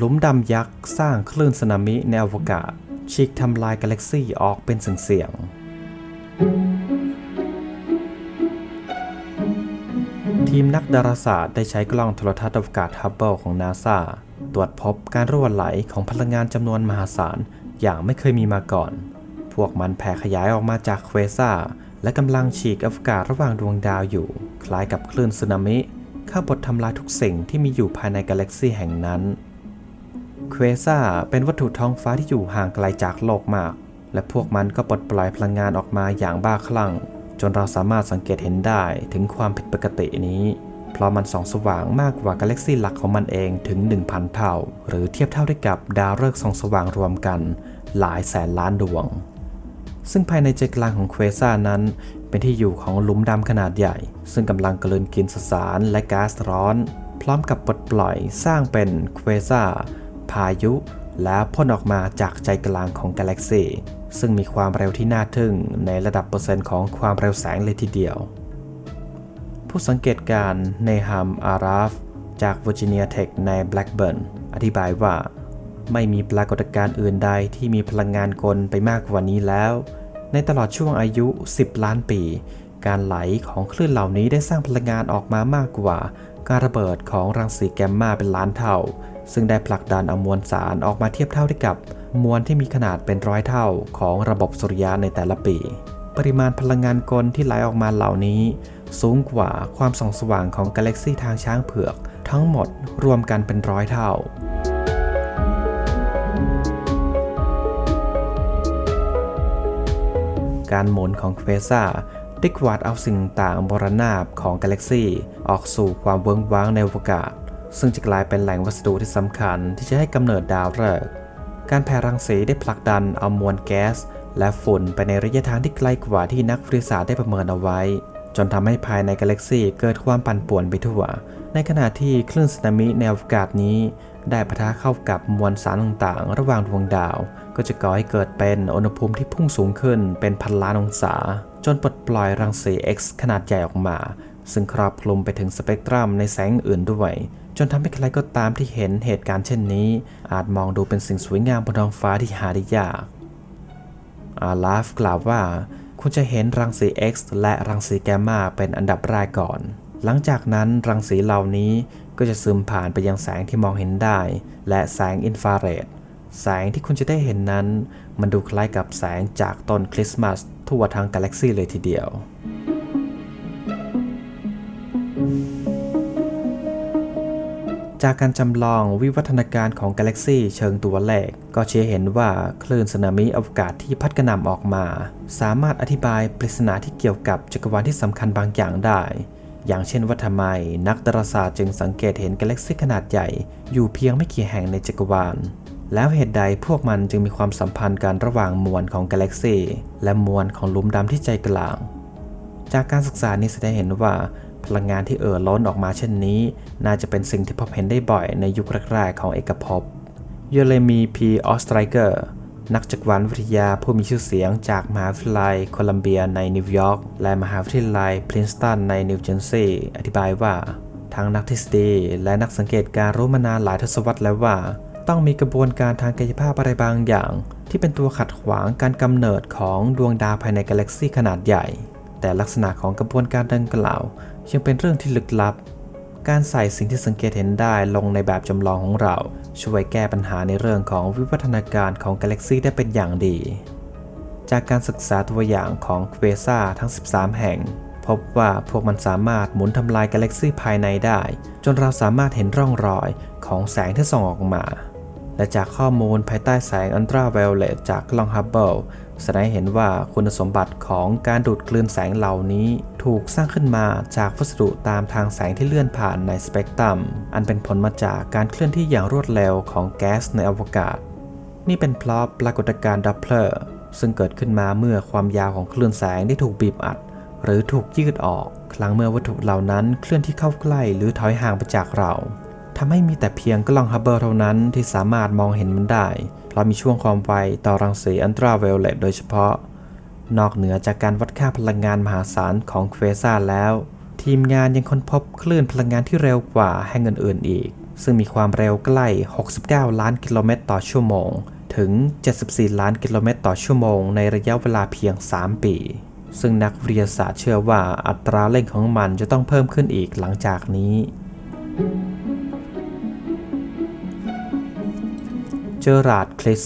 หลุมดำยักษ์สร้างคลื่นสึนามิในอวกาศฉีกทำลายกาแล็กซี่ออกเป็นเสียงๆทีมนักดาราศาสตร์ได้ใช้กล้องโทรทัศน์อวกาศฮับเบิลของนาซาตรวจพบการรั่วไหลของพลังงานจำนวนมหาศาลอย่างไม่เคยมีมาก่อน พวกมันแผ่ขยายออกมาจากเควซ่าและกำลังฉีกอวกาศระหว่างดวงดาวอยู่ คล้ายกับคลื่นสึนามิข้าบดทำลายทุกสิ่งที่มีอยู่ภายในกาแล็กซีแห่งนั้น เควซ่าเป็นวัตถุท้องฟ้าที่อยู่ห่างไกลจากโลกมาก และพวกมันก็ปลดปล่อยพลังงานออกมาอย่างบ้าคลั่ง จนเราสามารถสังเกตเห็นได้ถึงความผิดปกตินี้ เพราะมันส่องสว่างมากกว่ากาแล็กซีหลักของมันเองถึง 1,000 เท่า หรือเทียบเท่าได้กับดาวฤกษ์ส่องสว่างรวมกัน หลายแสนล้านดวง ซึ่งภายในใจกลางของเควซ่านั้น เป็นที่อยู่ของหลุมดำขนาดใหญ่ ซึ่งกำลังกลืนกินสสารและก๊าซร้อน พร้อมกับปลดปล่อยสร้างเป็นเควซ่า พายุ และพ่นออกมาจากใจกลางของกาแล็กซีซึ่งมีความเร็วที่น่าทึ่งในระดับเปอร์เซ็นต์ของความเร็วแสงเลยทีเดียว ผู้สังเกตการณ์เนฮัมอาราฟ จาก Virginia Tech ใน Blackburn อธิบายว่า ไม่มีปรากฏการณ์อื่นใดที่มีพลังงานกลไปมากกว่านี้แล้ว ในตลอดช่วงอายุ 10 ล้านปี การไหลของคลื่นเหล่านี้ได้สร้างพลังงานออกมามากกว่า การระเบิดของรังสีแกมมาเป็นล้านเท่า ซึ่งได้ผลักดันเอามวลสารออกมาเทียบเท่าได้กับมวลที่มีขนาดเป็นร้อยเท่าของระบบสุริยะในแต่ละปี ปริมาณพลังงานกลที่ไหลออกมาเหล่านี้ สูงกว่าความส่องสว่างของกาแล็กซีทางช้างเผือก ทั้งหมดรวมกันเป็นร้อยเท่าการหมุนของเควซ่าได้กวาดเอาสิ่งต่างบรณาบของกาแล็กซีออกสู่ความเวิ้งว้างในอวกาศ ซึ่งจะกลายเป็นแหล่งวัสดุที่สำคัญที่จะให้กำเนิดดาวฤกษ์การแผ่รังสีได้ผลักดันเอามวลแก๊ส และฝุ่นไปในระยะทางที่ไกลกว่าที่นักวิทยาศาสตร์ได้ประเมินเอาไว้ จนทำให้ภายในกาแล็กซีเกิดความปั่นป่วนไปทั่ว ในขณะที่คลื่นสึนามิในอวกาศนี้ ได้ปะทะเข้ากับมวลสารต่างๆ ระหว่างดวงดาว ก็จะก่อให้เกิดเป็นอุณหภูมิที่พุ่งสูงขึ้นเป็นพันล้านองศา จนปลดปล่อยรังสี X ขนาดใหญ่ออกมา ซึ่งครอบคลุมไปถึงสเปกตรัมในแสงอื่นด้วย จนทำให้ใครก็ตามที่เห็นเหตุการณ์เช่นนี้ อาจมองดูเป็นสิ่งสวยงามบนท้องฟ้าที่หาได้ยาก อาลาฟกล่าวว่า คุณจะเห็นรังสี X และรังสีแกมมาเป็นอันดับแรกก่อน หลังจากนั้นรังสีเหล่านี้ก็จะซึมผ่านไปยังแสงที่มองเห็นได้ และแสงอินฟราเรดแสงที่คุณจะได้เห็นนั้น มันดูคล้ายกับแสงจากต้นคริสต์มาสทั่วทั้งกาแล็กซีเลยทีเดียว จากการจำลองวิวัฒนาการของกาแล็กซีเชิงตัวเลขก็เชี้เห็นว่าคลื่นสึนามิอวกาศที่พัดกระหน่ำออกมา สามารถอธิบายปริศนาที่เกี่ยวกับจักรวาลที่สำคัญบางอย่างได้ อย่างเช่นว่าทำไมนักดาราศาสตร์จึงสังเกตเห็นกาแล็กซีขนาดใหญ่ อยู่เพียงไม่กี่แห่งในจักรวาล แล้วเหตุใดพวกมันจึงมีความสัมพันธ์กันระหว่างมวลของกาแล็กซีและมวลของหลุมดำที่ใจกลาง จากการศึกษานี้แสดงเห็นว่า พลังงานที่เอ่อล้นออกมาเช่นนี้ น่าจะเป็นสิ่งที่พบเห็นได้บ่อยในยุคแรกๆของเอกภพ เยเลมีพีออสไตรเกอร์นักจักรวาลวิทยาผู้มีชื่อเสียงจากมหาวิทยาลัยโคลัมเบียในนิวยอร์กและมหาวิทยาลัยพรินสตันในนิวเจอร์ซีย์อธิบายว่า ทั้งนักทฤษฎีและนักสังเกตการรู้มานานหลายทศวรรษแล้วว่า ต้องมีกระบวนการทางกายภาพอะไรบางอย่าง ที่เป็นตัวขัดขวางการกำเนิดของดวงดาวภายในกาแล็กซีขนาดใหญ่ แต่ลักษณะของกระบวนการดังกล่าวยังเป็นเรื่องที่ลึกลับ การใส่สิ่งที่สังเกตเห็นได้ลงในแบบจำลองของเรา ช่วยแก้ปัญหาในเรื่องของวิวัฒนาการของกาแล็กซีได้เป็นอย่างดี จากการศึกษาตัวอย่างของเควซ่าทั้ง 13 แห่ง พบว่าพวกมันสามารถหมุนทำลายกาแล็กซีภายในได้ จนเราสามารถเห็นร่องรอยของแสงที่ส่องออกมา และจากข้อมูลภายใต้แสงอันตราไวโอเลตจากกล้องฮับเบิล แสดงเห็นว่าคุณสมบัติของการดูดกลืนแสงเหล่านี้ถูกสร้างขึ้นมาจากวัสดุตามทางแสงที่เลื่อนผ่านในสเปกตรัม อันเป็นผลมาจากการเคลื่อนที่อย่างรวดเร็วของแก๊สในอวกาศ นี่เป็นเพราะปรากฏการณ์ดับเพลอร์ซึ่งเกิดขึ้นมาเมื่อความยาวของคลื่นแสงได้ถูกบีบอัด หรือถูกยืดออก ครั้งเมื่อวัตถุเหล่านั้นเคลื่อนที่เข้าใกล้หรือถอยห่างไปจากเรา ทำให้มีแต่เพียงกล้องฮับเบิลเท่านั้นที่สามารถมองเห็นมันได้ เพราะมีช่วงความไวต่อรังสีอันตราไวโอเลตโดยเฉพาะ นอกเหนือจากการวัดค่าพลังงานมหาศาลของเควซ่าแล้ว ทีมงานยังค้นพบคลื่นพลังงานที่เร็วกว่าแห่งอื่นๆอีก ซึ่งมีความเร็วใกล้ 69 ล้านกิโลเมตรต่อชั่วโมง ถึง 74 ล้านกิโลเมตรต่อชั่วโมง ในระยะเวลาเพียง 3 ปีซึ่งนักวิทยาศาสตร์เชื่อว่าอัตราเร่งของมันจะต้องเพิ่มขึ้นอีกหลังจากนี้ เจอราร์ดคลิส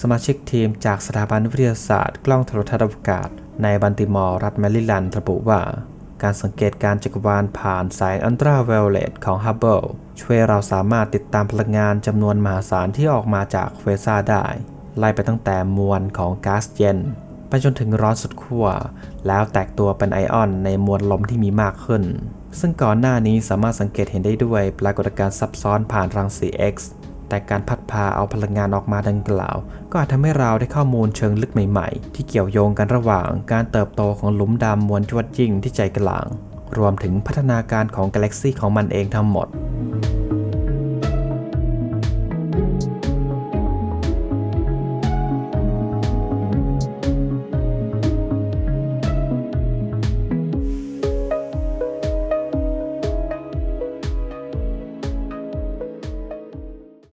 สมาชิกทีมจากสถาบันวิทยาศาสตร์กล้องโทรทัศน์อวกาศ ในบันติมอร์รัฐแมริแลนด์ระบุว่า การสังเกตการจักรวาลผ่านแสงอันตราไวโอเลตของฮับเบิลช่วยเราสามารถติดตามพลังงานจำนวนมหาศาลที่ออกมาจากเควซ่าได้ ไล่ไปตั้งแต่มวลของก๊าซเย็นไปจนถึงร้อนสุดขั้ว แล้วแตกตัวเป็นไอออนในมวลลมที่มีมากขึ้น ซึ่งก่อนหน้านี้สามารถสังเกตเห็นได้ด้วยปรากฏการณ์ซับซ้อนผ่านรังสี X แต่การพัดพาเอาพลังงานออกมาดังกล่าว ก็อาจทำให้เราได้ข้อมูลเชิงลึกใหม่ๆ ที่เกี่ยวโยงกันระหว่างการเติบโตของหลุมดำมวลยวดยิ่งที่ใจกลาง รวมถึงพัฒนาการของกาแล็กซีของมันเองทั้งหมด